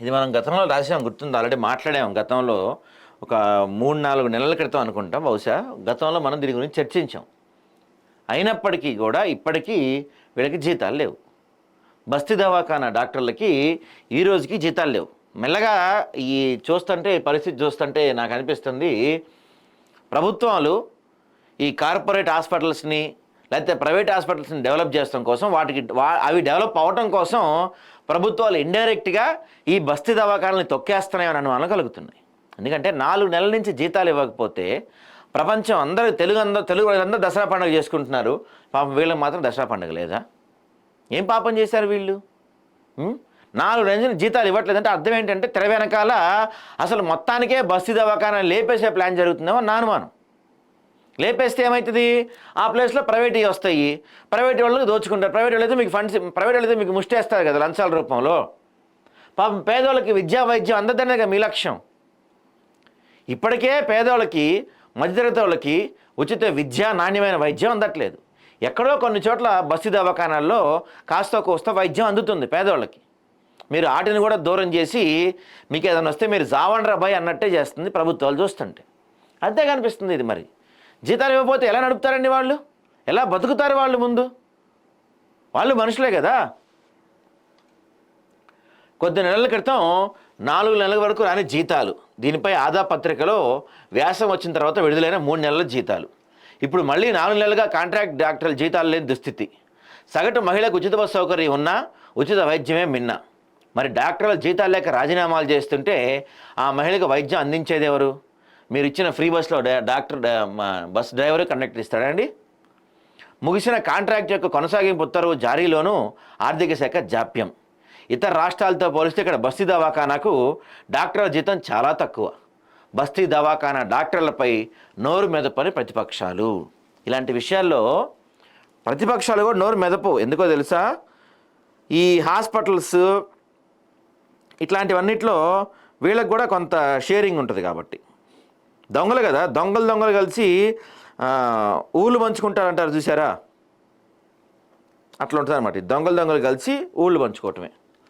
ఇది మనం గతంలో రాసాం గుర్తుంది? ఆల్రెడీ మాట్లాడాం. గతంలో ఒక మూడు నాలుగు నెలల క్రితం అనుకుంటాం. బహుశా గతంలో మనం దీని గురించి చర్చించాం. అయినప్పటికీ కూడా ఇప్పటికీ వీళ్ళకి జీతాలు లేవు. బస్తీ దవాఖానా డాక్టర్లకి ఈ రోజుకి జీతాలు లేవు. మెల్లగా ఈ చూస్తుంటే ఈ పరిస్థితి చూస్తుంటే నాకు అనిపిస్తుంది ప్రభుత్వాలు ఈ కార్పొరేట్ హాస్పిటల్స్ని లేకపోతే ప్రైవేట్ హాస్పిటల్స్ని డెవలప్ చేయడం కోసం వాటికి వా- అవి డెవలప్ అవ్వటం కోసం ప్రభుత్వాలు ఇండైరెక్ట్గా ఈ బస్తీ దవాఖాలని తొక్కేస్తున్నాయని అనుమానం కలుగుతున్నాయి ఎందుకంటే నాలుగు నెలల నుంచి జీతాలు ఇవ్వకపోతే ప్రపంచం అందరూ తెలుగు అందరూ తెలుగు అందరూ దసరా పండుగ చేసుకుంటున్నారు. పాపం వీళ్ళకి మాత్రం దసరా పండుగ లేదా? ఏం పాపం చేశారు వీళ్ళు? నాలుగు రోజులు జీతాలు ఇవ్వట్లేదంటే అర్థం ఏంటంటే తెర వెనకాల అసలు మొత్తానికే బస్తీ దవాఖానా లేపేసే ప్లాన్ జరుగుతుందేమో నా అనుమానం. లేపేస్తే ఏమవుతుంది ఆ ప్లేస్లో ప్రైవేట్ వస్తాయి. ప్రైవేట్ వాళ్ళకి దోచుకుంటారు. ప్రైవేట్ వాళ్ళైతే మీకు ఫండ్స్ ప్రైవేట్ వాళ్ళైతే మీకు ముష్టేస్తారు కదా లంచాల రూపంలో. పాపం పేదవాళ్ళకి విద్యా వైద్యం అందదనే కదా మీ లక్ష్యం. ఇప్పటికే పేదవాళ్ళకి మధ్యతరగతి వాళ్ళకి ఉచిత విద్య నాణ్యమైన వైద్యం అందట్లేదు. ఎక్కడో కొన్ని చోట్ల బస్సు దవాఖానాల్లో కాస్త కోస్త వైద్యం అందుతుంది పేదవాళ్ళకి మీరు ఆటిని కూడా దూరం చేసి మీకు ఏదైనా వస్తే మీరు జావండ్రా భయ్ అన్నట్టే చేస్తుంది ప్రభుత్వాలు చూస్తుంటే. అంతే కనిపిస్తుంది ఇది మరి. జీతాలు ఇవ్వకపోతే ఎలా నడుపుతారండి వాళ్ళు? ఎలా బతుకుతారు వాళ్ళు ముందు? వాళ్ళు మనుషులే కదా. కొద్ది నెలల క్రితం నాలుగు నెలల వరకు రాని జీతాలు దీనిపై ఆదా పత్రికలో వ్యాసం వచ్చిన తర్వాత విడుదలైన మూడు నెలల జీతాలు. ఇప్పుడు మళ్ళీ నాలుగు నెలలుగా కాంట్రాక్ట్ డాక్టర్ల జీతాలు లేని దుస్థితి. సగటు మహిళకు ఉచిత బస్సు సౌకర్యం ఉన్నా ఉచిత వైద్యమే మిన్న. మరి డాక్టర్ల జీతాలు లేక రాజీనామాలు చేస్తుంటే ఆ మహిళకు వైద్యం అందించేది ఎవరు? మీరు ఇచ్చిన ఫ్రీ బస్సులో డాక్టర్ బస్ డ్రైవర్ కండక్టర్ ఇస్తాడండి ముగిసిన కాంట్రాక్ట్ యొక్క కొనసాగింపు ఉత్తర్వు జారీలోనూ ఆర్థిక శాఖ జాప్యం. ఇతర రాష్ట్రాలతో పోలిస్తే ఇక్కడ బస్తీ దవాఖానాకు డాక్టర్ల జీతం చాలా తక్కువ. బస్తీ దవాఖానా డాక్టర్లపై నోరు మెదపని ప్రతిపక్షాలు. ఇలాంటి విషయాల్లో ప్రతిపక్షాలు కూడా నోరు మెదపు. ఎందుకో తెలుసా? ఈ హాస్పిటల్స్ ఇట్లాంటివన్నిట్లో వీళ్ళకి కూడా కొంత షేరింగ్ ఉంటుంది కాబట్టి. దొంగలు కదా దొంగలు దొంగలు కలిసి ఊళ్ళు పంచుకుంటారంటారు చూసారా అట్లా ఉంటుంది అనమాట దొంగలు దొంగలు కలిసి ఊళ్ళు పంచుకోవటమే.